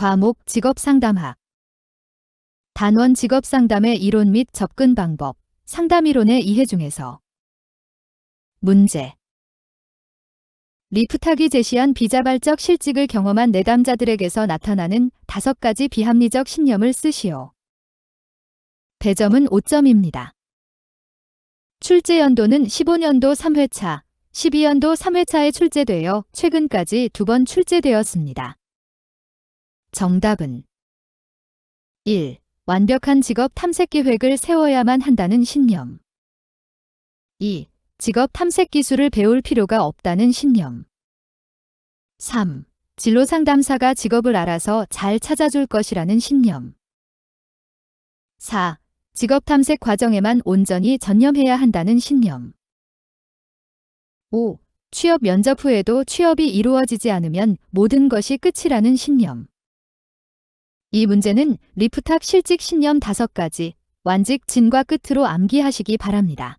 과목 직업상담학 단원 직업상담의 이론 및 접근 방법 상담이론의 이해 중에서 문제 리프탁이 제시한 비자발적 실직을 경험한 내담자들에게서 나타나는 다섯 가지 비합리적 신념을 쓰시오. 배점은 5점입니다. 출제 연도는 15년도 3회차, 12연도 3회차에 출제되어 최근까지 두 번 출제되었습니다. 정답은 1. 완벽한 직업 탐색 계획을 세워야만 한다는 신념. 2. 직업 탐색 기술을 배울 필요가 없다는 신념. 3. 진로 상담사가 직업을 알아서 잘 찾아줄 것이라는 신념. 4. 직업 탐색 과정에만 온전히 전념해야 한다는 신념. 5. 취업 면접 후에도 취업이 이루어지지 않으면 모든 것이 끝이라는 신념. 이 문제는 리프탁 실직 신념 5가지, 완직 진과 끝으로 암기하시기 바랍니다.